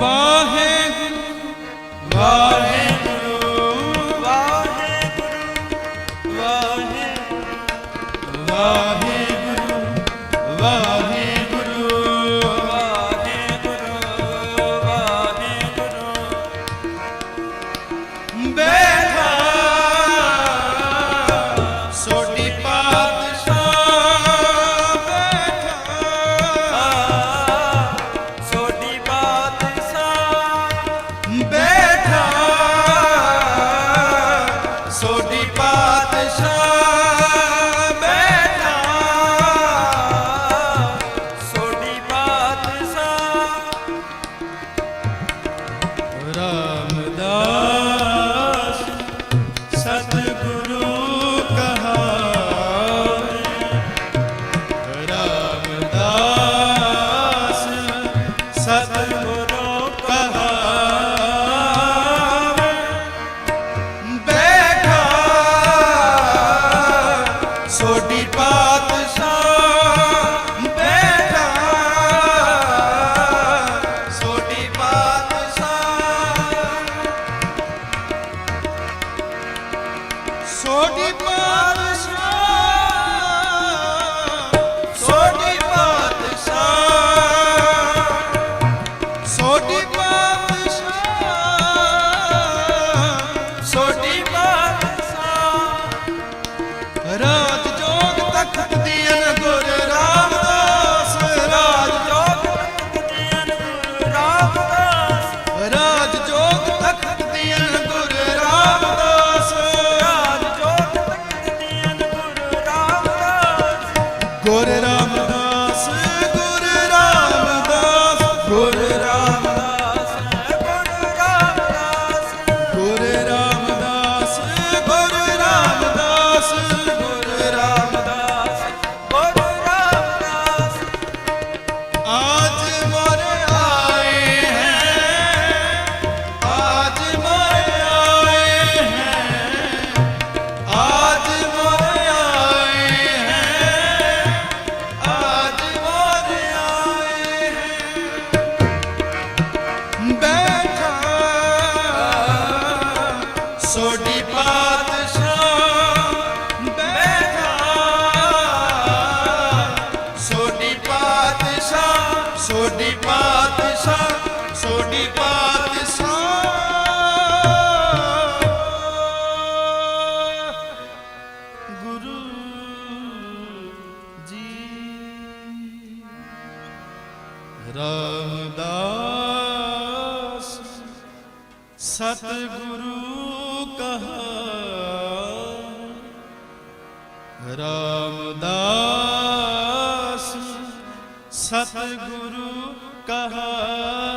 ਵਾਹਿਗੁਰੂ ਵਾਹਿਗੁਰੂ। ਛੋਟੀ ਪਾਤਸ਼ਾਹ ਪਾਤਸ਼ਾਹ ਛੋਟੀ ਪਾਤਸ਼ਾਹ ਛੋਟੀ ਪਾਤਸ਼ਾਹ ਰਾ put it on. ਸੋਡੀ ਪਾਤਸ਼ਾਹ ਸੋਡੀ ਪਾਤਸ਼ਾਹ। ਗੁਰੂ ਜੀ। ਰਾਮਦਾਸ ਸਤਿਗੁਰੂ ਕਹਾ ਰਾਮਦਾਸ ਸਤਿਗੁਰੂ ਕਹਾ